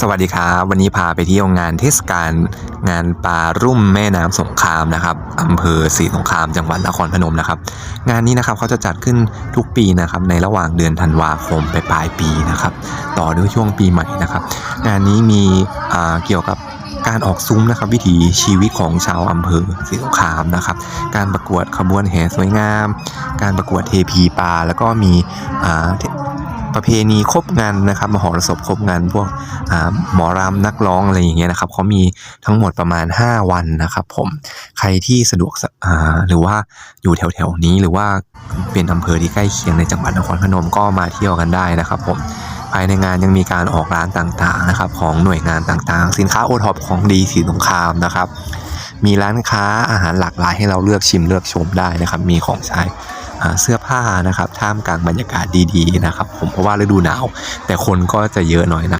สวัสดีครับ วันนี้พาไปเที่ยวงานเทศกาลงานปลารุ่มแม่น้ำสงครามนะครับอำเภอศรีสงครามจังหวัดนครพนมนะครับ งานนี้นะครับเขาจะจัดขึ้นทุกปีนะครับในระหว่างเดือนธันวาคมไปปลายปีนะครับ ต่อด้วยช่วงปีใหม่นะครับ งานนี้มีเกี่ยวกับการออกซุ้มนะครับวิถีชีวิตของชาวอำเภอศรีสงครามนะครับ การประกวดขบวนแห่สวยงาม การประกวดเทพีปลาแล้วก็มีอ่า ประเพณีครบงานนะครับมหรสพครบงานพวกหมอรำนักร้องอะไรอย่างเงี้ยนะครับเขามีทั้งหมดประมาณ 5 วันนะครับ ผมใครที่สะดวกหรือว่าอยู่แถวๆนี้หรือว่าเป็นอำเภอที่ใกล้เคียงในจังหวัดนครพนมก็มาเที่ยวกันได้นะครับ ผมภายในงานยังมีการออกร้านต่างๆนะครับ ของหน่วยงานต่างๆ สินค้าโอท็อปของดีสีสงครามนะครับ มีร้านค้าอาหารหลากหลายให้เราเลือกชิมเลือกชมได้นะครับ มีของใช้ เสื้อผ้านะครับท่ามกลางบรรยากาศดีๆนะครับผมเพราะว่าฤดูหนาว แต่คนก็จะเยอะหน่อยนะ